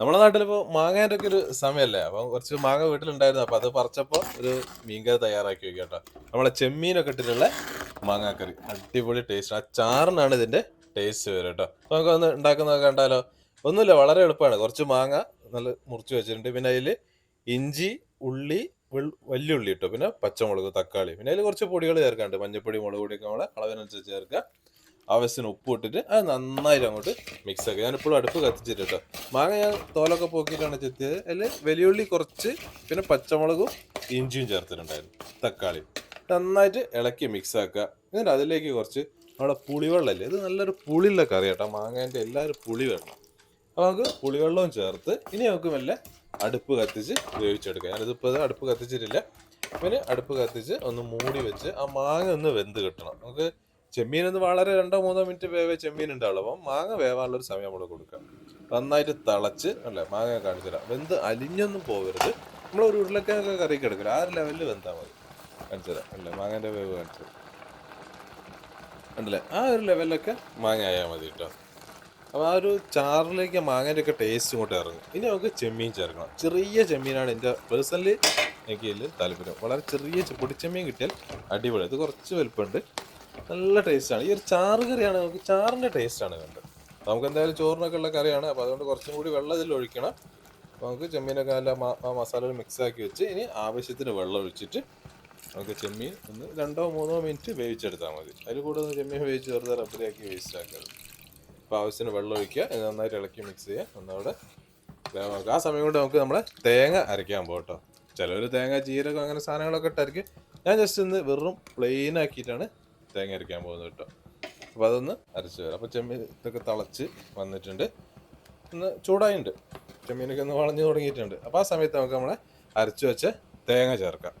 നമ്മുടെ നാട്ടിലിപ്പോൾ മാങ്ങേന്റെ ഒക്കെ ഒരു സമയമല്ലേ അപ്പോൾ കുറച്ച് മാങ്ങ വീട്ടിലുണ്ടായിരുന്നു. അപ്പോൾ അത് പറിച്ചപ്പോൾ ഒരു മീൻകറി തയ്യാറാക്കി വെക്കാട്ടോ കേട്ടോ. നമ്മളെ ചെമ്മീനൊക്കെ ഇട്ടിട്ടുള്ള മാങ്ങാക്കറി. അടിപൊളി ടേസ്റ്റ് ആ ചാറിനാണ് ഇതിന്റെ ടേസ്റ്റ് വരും കേട്ടോ. അപ്പോൾ നമുക്ക് ഒന്ന് ഉണ്ടാക്കുന്നത് കണ്ടാലോ. ഒന്നുമില്ല വളരെ എളുപ്പമാണ്. കുറച്ച് മാങ്ങ നല്ല മുറിച്ച് വെച്ചിട്ടുണ്ട്. പിന്നെ അതിൽ ഇഞ്ചി ഉള്ളി വലിയ ഉള്ളി ഇട്ടു. പിന്നെ പച്ചമുളക് തക്കാളി. പിന്നെ അതിൽ കുറച്ച് പൊടികൾ ചേർക്കാണ്ട് മഞ്ഞപ്പൊടി മുളക് പൊടിയൊക്കെ നമ്മളെ അളവിനനുസരിച്ച് ചേർക്കുക. ആവശ്യത്തിന് ഉപ്പ് ഇട്ടിട്ട് അത് നന്നായിട്ട് അങ്ങോട്ട് മിക്സ് ആക്കുക. ഞാൻ ഇപ്പോഴും അടുപ്പ് കത്തിച്ചിട്ട് കേട്ടോ മാങ്ങ ഞാൻ തോലൊക്കെ പോക്കിയിട്ടാണ് ചെത്തിയത്. അതിൽ വലിയുള്ളി കുറച്ച് പിന്നെ പച്ചമുളകും ഇഞ്ചിയും ചേർത്തിട്ടുണ്ടായിരുന്നു. തക്കാളി. നന്നായിട്ട് ഇളക്കി മിക്സ് ആക്കുക. എന്നിട്ട് അതിലേക്ക് കുറച്ച് നമ്മുടെ പുളിവെള്ളമല്ലേ ഇത് നല്ലൊരു പുളിയുള്ള കറി കേട്ടോ മാങ്ങേന്റെ എല്ലാവരും പുളി വേണം അപ്പോൾ നമുക്ക് പുളിവെള്ളവും ചേർത്ത് ഇനി നമുക്ക് മെല്ലെ അടുപ്പ് കത്തിച്ച് വേവിച്ചെടുക്കാം. ഞാനിതിപ്പോൾ ഇത് അടുപ്പ് കത്തിച്ചിട്ടില്ല. പിന്നെ അടുപ്പ് കത്തിച്ച് ഒന്ന് മൂടി വെച്ച് ആ മാങ്ങ ഒന്ന് വെന്ത് കിട്ടണം. നമുക്ക് ചെമ്മീൻ ഒന്ന് വളരെ രണ്ടോ മൂന്നോ മിനിറ്റ് വേവേ ചെമ്മീൻ ഉണ്ടാവുള്ളൂ അപ്പം മാങ്ങ വേവാനുള്ളൊരു സമയം നമ്മൾ കൊടുക്കുക. നന്നായിട്ട് തിളച്ച് അല്ലേ? മാങ്ങ കാണിച്ചു തരാം. വെന്ത് അലിഞ്ഞൊന്നും പോകരുത് നമ്മൾ ഒരു ഉരുളക്കിഴങ്ങ് കറിക്ക് എടുക്കില്ല. ആ ഒരു ലെവലിൽ വെന്താൽ മതി. കാണിച്ചു തരാം. അല്ലേ? മാങ്ങേന്റെ വേവ് കാണിച്ചു തരാം. ഉണ്ടല്ലേ ആ ഒരു ലെവലിലൊക്കെ മാങ്ങ ആയാൽ മതി കേട്ടോ അപ്പോൾ ആ ഒരു ചാറിലേക്ക് മാങ്ങേന്റെ ഒക്കെ ടേസ്റ്റ് ഇങ്ങോട്ട് ഇറങ്ങും. ഇനി നമുക്ക് ചെമ്മീൻ ചേർക്കണം. ചെറിയ ചെമ്മീനാണ് എന്റെ പേഴ്സണലി എനിക്ക് ഇതിൽ താല്പര്യം. വളരെ ചെറിയ പൊടിച്ചെമ്മീൻ കിട്ടിയാൽ അടിപൊളി. ഇത് കുറച്ച് വലുപ്പമുണ്ട്. നല്ല ടേസ്റ്റാണ് ഈ ഒരു ചാറ് കറിയാണ് നമുക്ക് ചാറിന്റെ ടേസ്റ്റാണ് വേണ്ടത് നമുക്ക് എന്തായാലും ചോറിനൊക്കെ ഉള്ള കറിയാണ്. അപ്പോൾ അതുകൊണ്ട് കുറച്ചും കൂടി വെള്ളം ഇതിൽ ഒഴിക്കണം. നമുക്ക് ചെമ്മീനൊക്കെ നല്ല മസാല മിക്സ് ആക്കി വെച്ച് ഇനി ആവശ്യത്തിന് വെള്ളം ഒഴിച്ചിട്ട് നമുക്ക് ചെമ്മീൻ ഒന്ന് രണ്ടോ മൂന്നോ മിനിറ്റ് വേവിച്ചെടുത്താൽ മതി. അതിൽ കൂടെ ഒന്ന് ചെമ്മീൻ വേവിച്ച് വെറുതെ റബ്ബറിയാക്കി വേസ്റ്റ് ആക്കരുത്. അപ്പോൾ ആവശ്യത്തിന് വെള്ളം ഒഴിക്കുക. ഇത് നന്നായിട്ട് ഇളക്കി മിക്സ് ചെയ്യുക. ഒന്നവിടെ വേവാക്കുക ആ സമയം കൊണ്ട് നമുക്ക് നമ്മളെ തേങ്ങ അരയ്ക്കാൻ പോകട്ടോ ചിലവർ തേങ്ങ ജീരകം അങ്ങനെ സാധനങ്ങളൊക്കെ ഇട്ടായിരിക്കും ഞാൻ ജസ്റ്റ് ഒന്ന് വെറും പ്ലെയിൻ ആക്കിയിട്ടാണ് തേങ്ങ അരയ്ക്കാൻ പോകുന്നത് കേട്ടോ. അപ്പോൾ അതൊന്ന് അരച്ച് വരാം. അപ്പോൾ ചെമ്മീൻ ഇതൊക്കെ തിളച്ച് വന്നിട്ടുണ്ട്. ഒന്ന് ചൂടായിട്ടുണ്ട്. ചെമ്മീനൊക്കെ ഒന്ന് വളഞ്ഞു തുടങ്ങിയിട്ടുണ്ട്. അപ്പോൾ ആ സമയത്ത് നമുക്ക് നമ്മളെ അരച്ച് വെച്ച് തേങ്ങ ചേർക്കാം.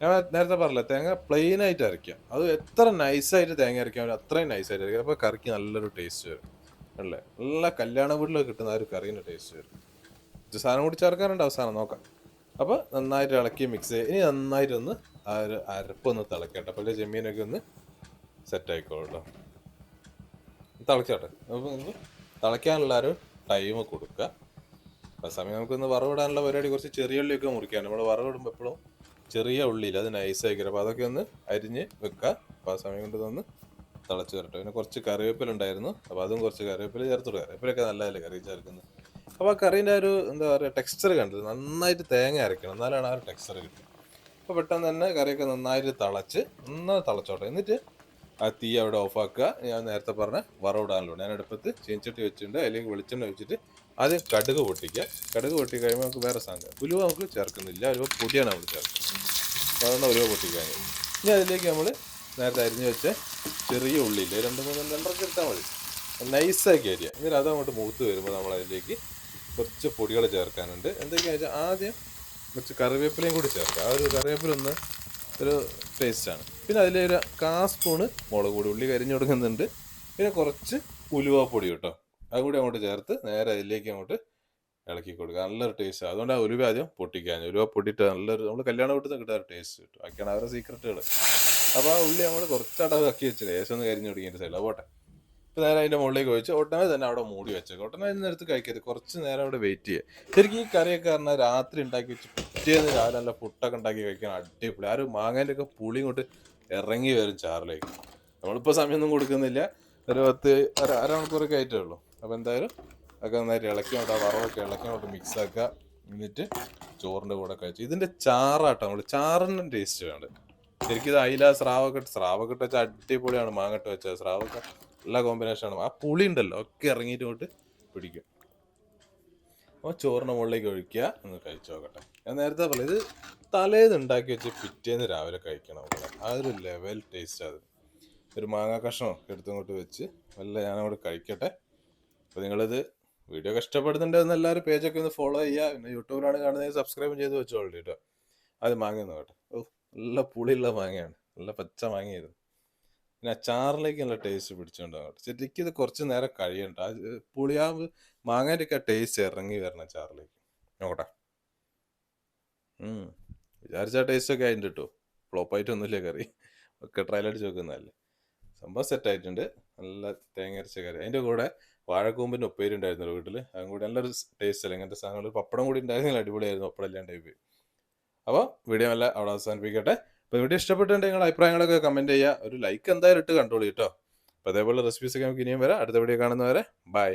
ഞാൻ നേരത്തെ പറഞ്ഞില്ല തേങ്ങ പ്ലെയിൻ ആയിട്ട് അരയ്ക്കാം. അത് എത്ര നൈസായിട്ട് തേങ്ങ അരയ്ക്കാൻ പറ്റും അത്രയും നൈസായിട്ട് അരയ്ക്കാം. അപ്പോൾ കറിക്ക് നല്ലൊരു ടേസ്റ്റ് വരും. അല്ലേ? നല്ല കല്യാണ വീട്ടിലൊക്കെ കിട്ടുന്ന ആ ഒരു കറീന്റെ ടേസ്റ്റ് വരും. ഇത് സാധനം കൂടി ചേർക്കാറുണ്ട് അവസാനം നോക്കാം. അപ്പോൾ നന്നായിട്ട് ഇളക്കി മിക്സ് ചെയ്യുക ഇനി നന്നായിട്ടൊന്ന് ആ ഒരു അരപ്പൊന്ന് തിളക്കട്ടെ. അപ്പോൾ ചെമ്മീനൊക്കെ ഒന്ന് സെറ്റ് ആയിക്കോളൂ കേട്ടോ തിളച്ചോട്ടെ തിളയ്ക്കാനുള്ള ഒരു ടൈം കൊടുക്കുക. ആ സമയം നമുക്കൊന്ന് വറവിടാനുള്ള പരിപാടി കുറച്ച് ചെറിയ ഉള്ളിയൊക്കെ മുറിക്കാൻ നമ്മൾ വറവിടുമ്പോൾ എപ്പോഴും ചെറിയ ഉള്ളിയിൽ അത് നൈസ് ആയിരിക്കും അപ്പോൾ അതൊക്കെ ഒന്ന് അരിഞ്ഞ് വെക്കുക. അപ്പോൾ ആ സമയം കൊണ്ട് ഇതൊന്ന് തിളച്ച് വരട്ടെ. പിന്നെ കുറച്ച് കറിവേപ്പില ഉണ്ടായിരുന്നു. അപ്പോൾ അതും കുറച്ച് കറിവേപ്പില ചേർത്ത് കൊടുക്കുക. കറിവേപ്പിലൊക്കെ നല്ലതല്ലേ കറി ചേർക്കുന്നത്? അപ്പോൾ ആ കറീന്റെ ഒരു എന്താ പറയുക ടെക്സ്ചർ കണ്ടത് നന്നായിട്ട് തേങ്ങ അരക്കണം. എന്നാലാണ് ആ ഒരു ടെക്സ്ചർ കിട്ടുക. അപ്പോൾ പെട്ടെന്ന് തന്നെ കറിയൊക്കെ നന്നായിട്ട് തിളച്ച് നന്നായി തിളച്ചോട്ടെ. എന്നിട്ട് ആ തീ അവിടെ ഓഫാക്കുക ഞാൻ നേരത്തെ പറഞ്ഞ വറവിടാനുള്ള ഞാൻ അടുപ്പത്ത് ചീഞ്ചട്ടി വെച്ചിട്ടുണ്ട്. അല്ലെങ്കിൽ വെളിച്ചെണ്ണ വെച്ചിട്ട് ആദ്യം കടുക് പൊട്ടിക്കുക. കടുക് പൊട്ടി കഴിയുമ്പോൾ നമുക്ക് വേറെ സാധനം ഉലുവ നമുക്ക് ചേർക്കുന്നില്ല. ഉലുവ പൊടിയാണ് നമ്മൾ ചേർക്കുന്നത്. അതൊന്ന് ഉലുവ പൊട്ടിക്കാൻ ഇനി അതിലേക്ക് നമ്മൾ നേരത്തെ അരിഞ്ഞ് വെച്ച ചെറിയ ഉള്ളിയില്ല രണ്ട് മൂന്ന് രണ്ടരക്ക് എടുത്താൽ മതി. നൈസാക്കി അരിയുക എന്നിട്ട് അത് അങ്ങോട്ട് മൂത്ത് വരുമ്പോൾ നമ്മൾ അതിലേക്ക് കുറച്ച് പൊടികൾ ചേർക്കാനുണ്ട്. എന്തൊക്കെയാണെന്ന് വെച്ചാൽ ആദ്യം കുറച്ച് കറിവേപ്പിലയും കൂടി ചേർക്കുക ആ ഒരു കറിവേപ്പില ഒന്ന് ഒരു ടേസ്റ്റാണ് പിന്നെ അതിൽ ഒരു കാ സ്പൂണ് മുളക് പൊടി ഉള്ളി കരിഞ്ഞു കൊടുക്കുന്നുണ്ട്. പിന്നെ കുറച്ച് ഉലുവാപ്പൊടി കേട്ടോ. അതും കൂടി അങ്ങോട്ട് ചേർത്ത് നേരെ അതിലേക്ക് അങ്ങോട്ട് ഇളക്കി കൊടുക്കുക. നല്ലൊരു ടേസ്റ്റ് അതുകൊണ്ട് ആ ഉലുവ ആദ്യം പൊട്ടിക്കാൻ. ഉലുവ പൊട്ടിയിട്ട് നല്ലൊരു നമ്മൾ കല്യാണ വീട്ടിൽ നിന്ന് കിട്ടാൻ ടേസ്റ്റ് കിട്ടും. അതൊക്കെയാണ് അവരുടെ സീക്രട്ടുകൾ അപ്പോൾ ആ ഉള്ളി നമ്മൾ കുറച്ച് ആക്കി വെച്ചത് ലേശം ഒന്ന് കരിഞ്ഞു കൊടുക്കുന്ന സൈഡിൽ പോട്ടെ. ഇപ്പോൾ നേരെ അതിന്റെ മുകളിലേക്ക് ഒഴിച്ച് ഒട്ടനെ തന്നെ അവിടെ മൂടി വെച്ചേക്കും. ഒട്ടനെ അതിന് എടുത്ത് കഴിക്കരുത്. കുറച്ച് നേരം അവിടെ വെയിറ്റ് ചെയ്യുക. ശരിക്കും ഈ കറിയൊക്കെ പറഞ്ഞാൽ രാത്രി ഉണ്ടാക്കി വെച്ച് പിറ്റേന്ന് രാവിലെ നല്ല പുട്ടൊക്കെ ഉണ്ടാക്കി കഴിക്കാൻ അടിപൊളി. ആ ഒരു മാങ്ങേന്റെ ഒക്കെ പുളി ഇങ്ങോട്ട് ഇറങ്ങി വരും ചാറിലേക്ക്. നമ്മളിപ്പോൾ സമയമൊന്നും കൊടുക്കുന്നില്ല. ഒരു പത്ത് ഒരു അരമണിക്കൂറൊക്കെ ആയിട്ടേ ഉള്ളൂ. അപ്പോൾ എന്തായാലും ഒക്കെ നന്നായിട്ട് ഇളക്കി അങ്ങോട്ട് ആ വറവൊക്കെ ഇളക്കി അങ്ങോട്ട് മിക്സ് ആക്കുക. എന്നിട്ട് ചോറിന്റെ കൂടെ കഴിച്ചു. ഇതിന്റെ ചാറാട്ടോ നമ്മൾ ചാറിന്റെ ടേസ്റ്റ് വേണ്ട ശരിക്കും ഇത് അയില സ്രാവക്കെട്ട് സ്രാവക്കെട്ട് സ്രാവൊക്കെ വെച്ചാൽ അടിപൊളിയാണ് മാങ്ങട്ട് വെച്ചാൽ സ്രാവൊക്കെ. നല്ല കോമ്പിനേഷനാണ് ആ പുളി ഉണ്ടല്ലോ ഒക്കെ ഇറങ്ങിയിട്ട് ഇങ്ങോട്ട് പിടിക്കും. അപ്പോൾ ചോറിന്റെ മുകളിലേക്ക് ഒഴിക്കുക. ഒന്ന് കഴിച്ചു നോക്കട്ടെ. ഞാൻ നേരത്തെ പറഞ്ഞു ഇത് തലേന്ന് ഉണ്ടാക്കി വെച്ച് പിറ്റേന്ന് രാവിലെ കഴിക്കണം ആ ഒരു ലെവൽ ടേസ്റ്റ് അത്. ഒരു മാങ്ങാ കഷ്ണം എടുത്തങ്ങോട്ട് വെച്ച് വല്ല ഞാനങ്ങോട്ട് കഴിക്കട്ടെ. അപ്പോൾ നിങ്ങളിത് വീഡിയോ കഷ്ടപ്പെടുന്നുണ്ടെന്ന് എല്ലാവരും പേജൊക്കെ ഒന്ന് ഫോളോ ചെയ്യുക. പിന്നെ യൂട്യൂബിലാണ് കാണുന്നത് സബ്സ്ക്രൈബ് ചെയ്ത് വെച്ചോളൂ കേട്ടോ. അത് മാങ്ങ നോക്കട്ടെ. ഓ നല്ല പുളിയുള്ള മാങ്ങയാണ്. നല്ല പച്ച മാങ്ങയായിരുന്നു. പിന്നെ അച്ചാറിലേക്ക് നല്ല ടേസ്റ്റ് പിടിച്ചോണ്ടാവും. ശരിക്കും ഇത് കുറച്ച് നേരം കഴിയണ്ട. ആ പുളിയാ മാങ്ങേന്റെ ഒക്കെ ടേസ്റ്റ് ഇറങ്ങി വരണം അച്ചാറിലേക്ക്. നോക്കട്ടെ. വിചാരിച്ച ടേസ്റ്റ് ഒക്കെ ആയിട്ടുണ്ട് കേട്ടോ ഫ്ലോപ്പായിട്ടൊന്നുമില്ല കറി. ഒക്കെ ട്രയൽ അടിച്ച് വെക്കുന്നതല്ലേ. സംഭവം സെറ്റ് ആയിട്ടുണ്ട്. നല്ല തേങ്ങ അരച്ച കറി. അതിന്റെ കൂടെ വാഴക്കൂമ്പിന്റെ ഉപ്പേരി വീട്ടിൽ അതും കൂടി നല്ലൊരു ടേസ്റ്റ് അല്ലേ? ഇങ്ങനത്തെ സാധനങ്ങൾ പപ്പടം കൂടി ഉണ്ടായിരുന്നില്ല അടിപൊളിയായിരുന്നു. പപ്പടം ഇല്ലാണ്ടായി പോയി. അപ്പോൾ വീഡിയോ നല്ല അവിടെ അവസാനിപ്പിക്കട്ടെ. അപ്പോൾ ഇവിടെ ഇഷ്ടപ്പെട്ടിട്ടുണ്ടെങ്കിൽ നിങ്ങൾ അഭിപ്രായങ്ങളൊക്കെ കമന്റ് ചെയ്യുക. ഒരു ലൈക്ക് എന്തായാലും ഇട്ട് കണ്ടോളൂ കേട്ടോ അപ്പോൾ അതേപോലെ റെസിപ്പീസ് ഒക്കെ നമുക്ക് ഇനിയും വരാം. അടുത്ത വീഡിയോ കാണുന്നവരെ ബൈ